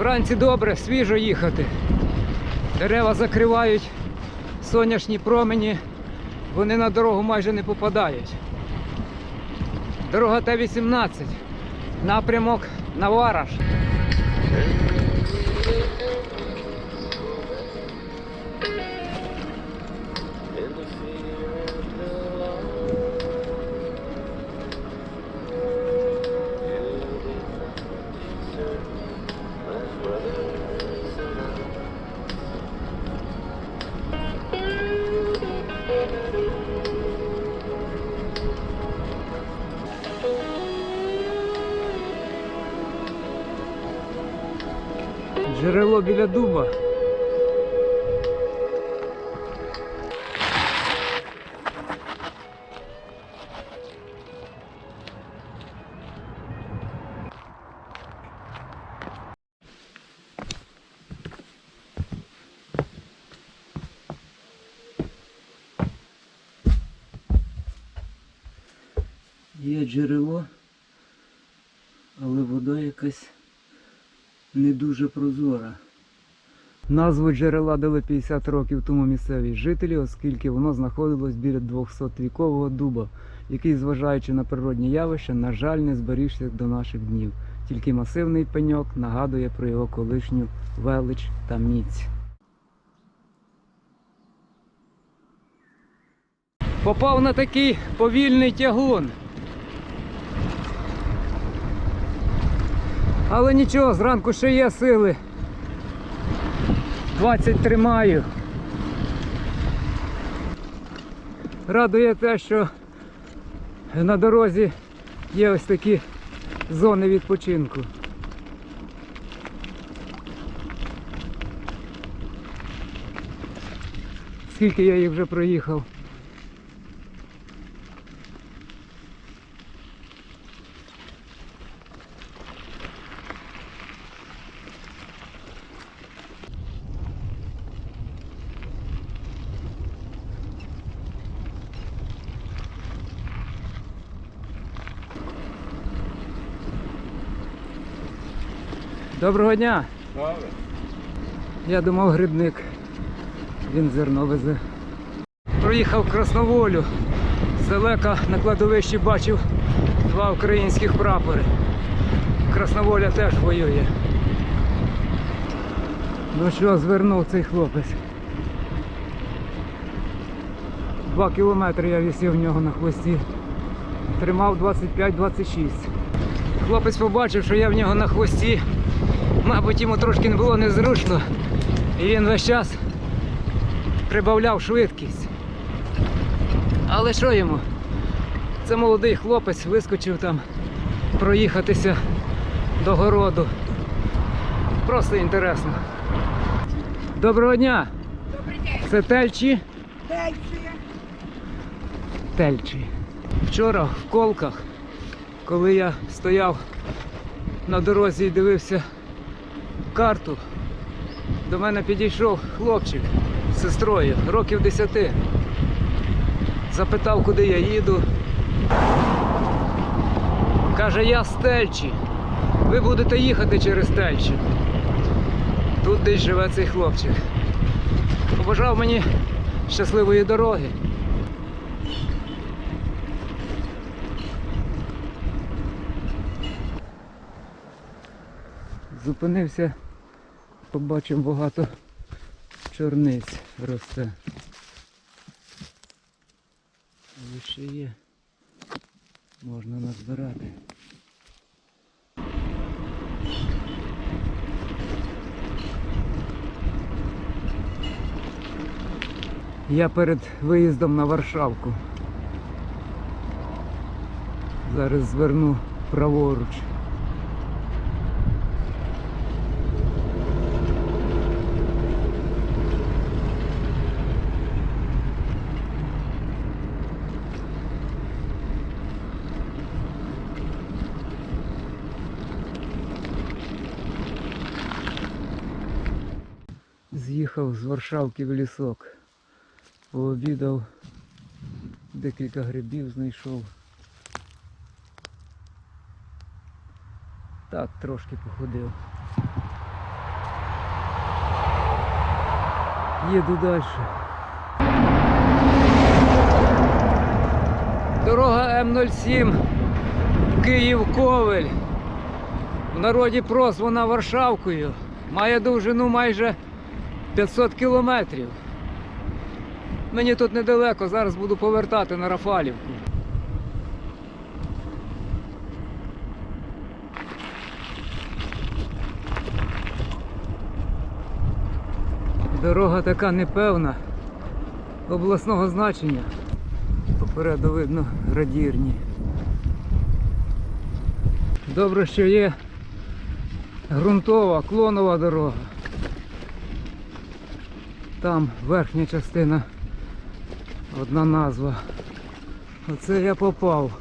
Вранці добре, свіжо їхати. Дерева закривають сонячні промені, вони на дорогу майже не попадають. Дорога Т-18, напрямок на Вараш. Джерело біля дуба. Є джерело, але вода якась не дуже прозора. Назву джерела дали 50 років тому місцеві жителі, оскільки воно знаходилось біля 200-вікового дуба, який, зважаючи на природні явища, на жаль, не зберігся до наших днів. Тільки масивний пеньок нагадує про його колишню велич та міць. Попав на такий повільний тягун. Але нічого, зранку ще є сили. 20 тримаю. Радує те, що на дорозі є ось такі зони відпочинку. Скільки я їх вже проїхав? Доброго дня! Я думав грибник. Він зерно везе. Проїхав Красноволю. Здалека на кладовищі бачив два українських прапори. Красноволя теж воює. Ну що, звернув цей хлопець. Два кілометри я висів в нього на хвості. Тримав 25-26. Хлопець побачив, що я в нього на хвості. Мабуть, йому трошки не було незручно. І він весь час прибавляв швидкість. Але що йому? Це молодий хлопець вискочив там проїхатися до городу. Просто інтересно. Доброго дня! Добрий день. Це Тельчі? Пенсія. Тельчі. Вчора в колках, коли я стояв на дорозі і дивився карту, до мене підійшов хлопчик з сестрою, років 10. Запитав, куди я їду. Каже, я з Тельчі. Ви будете їхати через Тельчі. Тут десь живе цей хлопчик. Побажав мені щасливої дороги. Зупинився, побачив багато чорниць росте. Але ще є. Можна назбирати. Я перед виїздом на Варшавку. Зараз зверну праворуч. Приїхав з Варшавки в лісок. Пообідав, декілька грибів знайшов. Так, трошки походив. Їду далі. Дорога М07, Київ Ковель. В народі прозвана Варшавкою. Має довжину майже... 500 кілометрів. Мені тут недалеко, зараз буду повертати на Рафалівку. Дорога така непевна, обласного значення. Попереду видно радірні. Добре, що є ґрунтова, клонова дорога. Там верхня частина, одна назва. Оце я попав.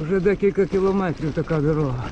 Вже декілька кілометрів така дорога.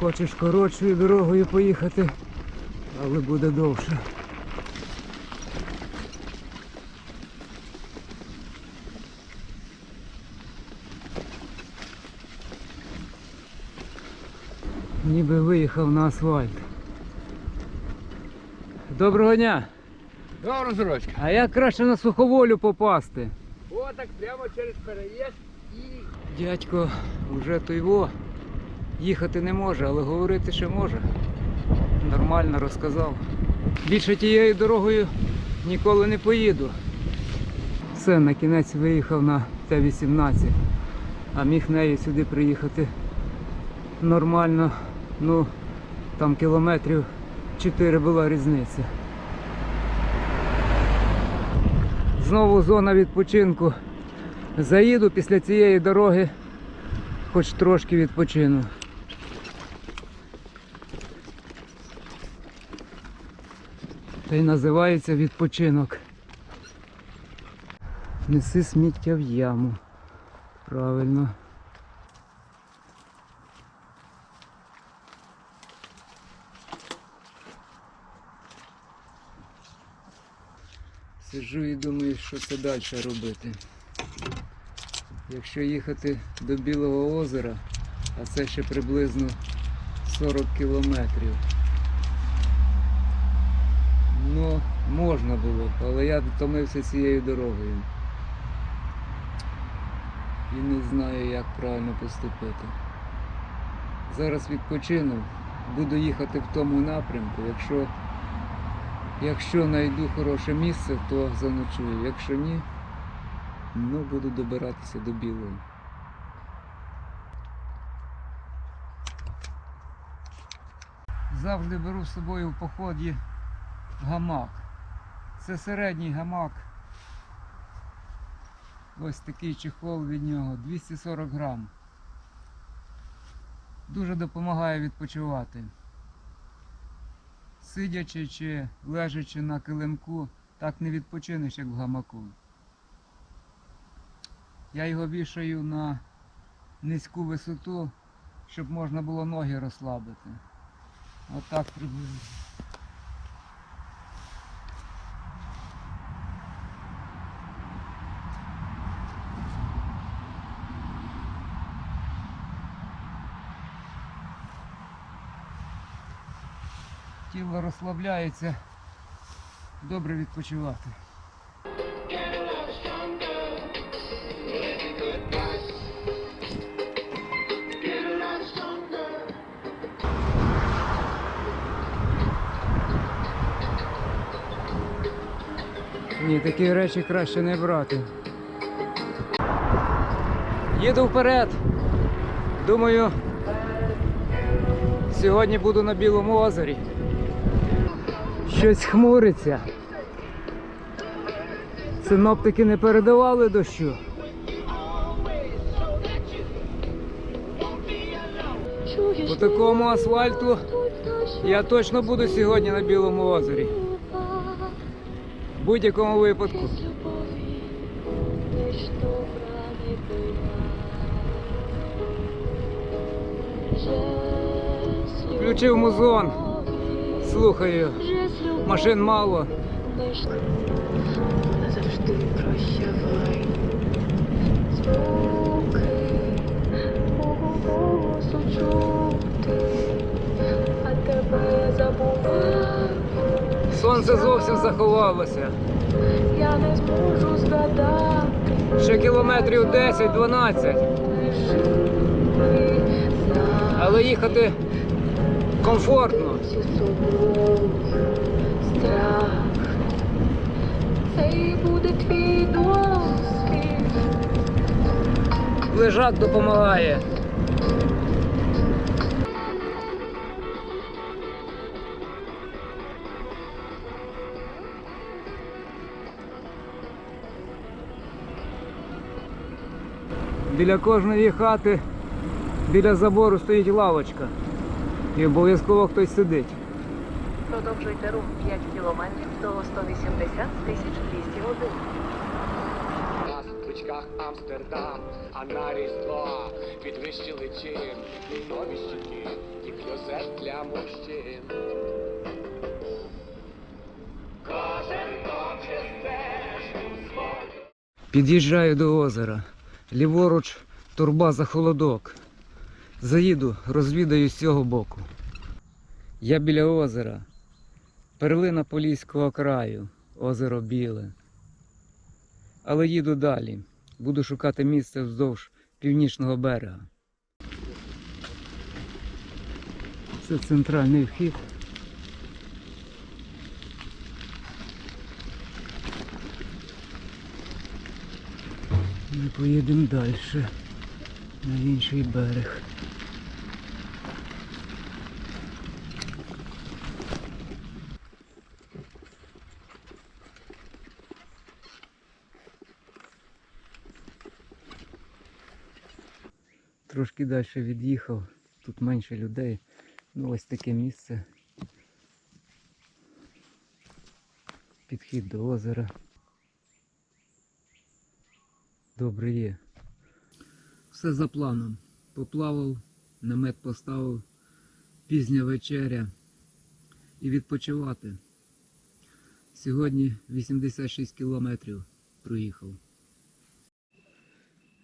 Хочеш коротшою дорогою поїхати, але буде довше. Ніби виїхав на асфальт. Доброго дня! Добре, сорочка. А як краще на суховолю попасти? О, так прямо через переїзд і. Дядько вже тойво їхати не може, але говорити ще може. Нормально розказав. Більше тією дорогою ніколи не поїду. Все, на кінець виїхав на Т-18, а міг нею сюди приїхати нормально. Ну, там кілометрів 4 була різниця. Знову зона відпочинку. Заїду після цієї дороги, хоч трошки відпочину. Та й називається відпочинок. Неси сміття в яму. Правильно. Сиджу і думаю, що це далі робити. Якщо їхати до Білого озера, а це ще приблизно 40 кілометрів. Ну, можна було б, але я втомився цією дорогою. І не знаю, як правильно поступити. Зараз відпочину, буду їхати в тому напрямку. Якщо, якщо знайду хороше місце, то заночую. Якщо ні, Ну, буду добиратися до білого. Завжди беру з собою в поході гамак. Це середній гамак. Ось такий чехол від нього, 240 грам. Дуже допомагає відпочивати. Сидячи чи лежачи на килимку, так не відпочинеш, як в гамаку. Я його вішаю на низьку висоту, щоб можна було ноги розслабити. Отак приблизно. Тіло розслабляється, добре відпочивати. Ні, такі речі краще не брати. Їду вперед. Думаю, сьогодні буду на Білому озері. Щось хмуриться. Синоптики не передавали дощу. По такому асфальту я точно буду сьогодні на Білому озері. В будь-якому випадку. Включив музон. Слухаю. Машин мало. Завжди прощавай. Звуки голосу чути, а тебе забуваю. сонце зовсім заховалося. Я не зможу згадати. Ще кілометрів 10-12. Але їхати комфортно. Страх. Це і буде твій досвід. Лежак допомагає. Біля кожної хати, біля забору стоїть лавочка. І обов'язково хтось сидить. Продовжуйте рух 5 кілометрів до 180 тисяч 201. нас в бичках Амстердам, а на різдво підвищили чин і нові щиті, і кльозет для мужчин. Кожен хоче стежку свою. Під'їжджаю до озера. Ліворуч турба за холодок. Заїду, розвідаю з цього боку. Я біля озера. Перлина Поліського краю, озеро біле. Але їду далі. Буду шукати місце вздовж північного берега. Це центральний вхід. Ми поїдемо далі на інший берег. Трошки далі від'їхав, тут менше людей. Ну ось таке місце. Підхід до озера. Добре є. Все за планом. Поплавав, намет поставив, пізня вечеря і відпочивати. Сьогодні 86 кілометрів проїхав.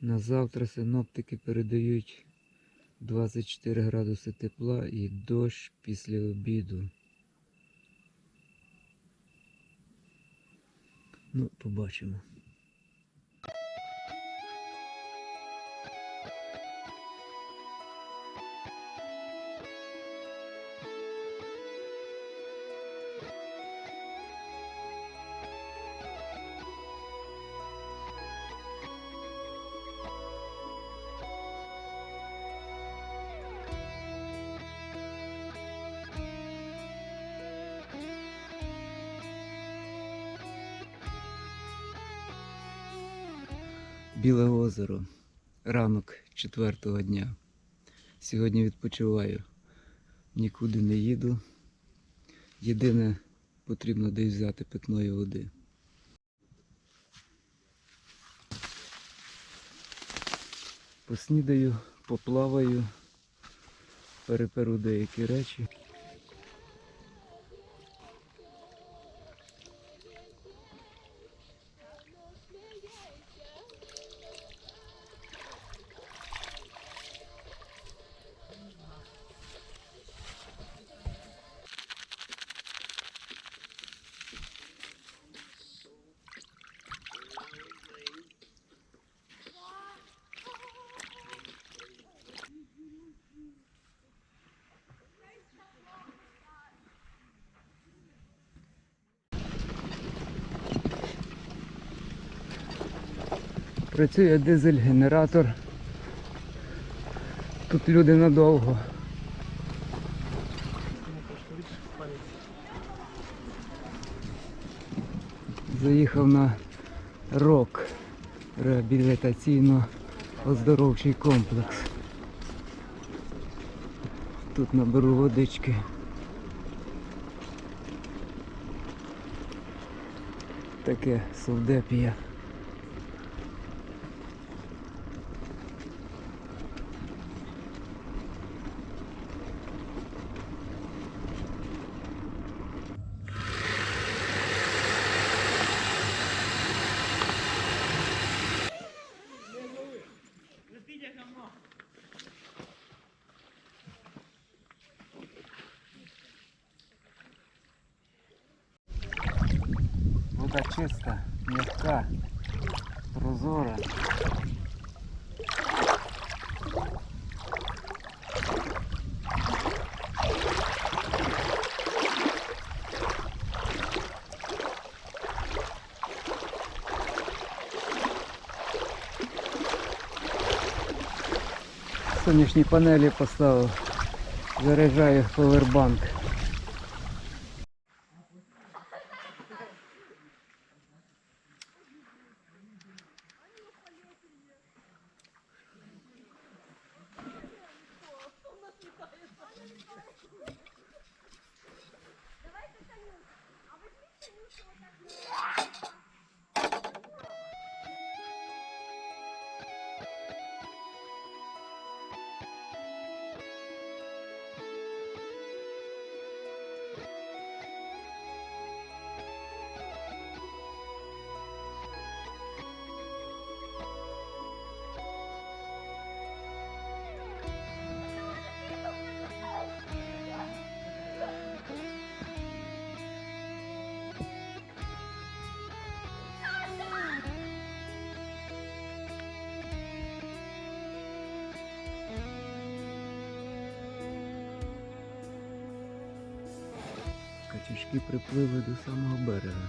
На завтра синоптики передають 24 градуси тепла і дощ після обіду. Ну, побачимо. Біле озеро. Ранок четвертого дня. Сьогодні відпочиваю. Нікуди не їду. Єдине потрібно десь взяти питної води. Поснідаю, поплаваю, переперу деякі речі. Працює дизель-генератор. Тут люди надовго. Заїхав на рок реабілітаційно-оздоровчий комплекс. Тут наберу водички. Таке совдепія. Така чиста, м'яка, прозора. Сонячні панелі поставив, заряджаю повербанк. Качечки припливли до самого берега.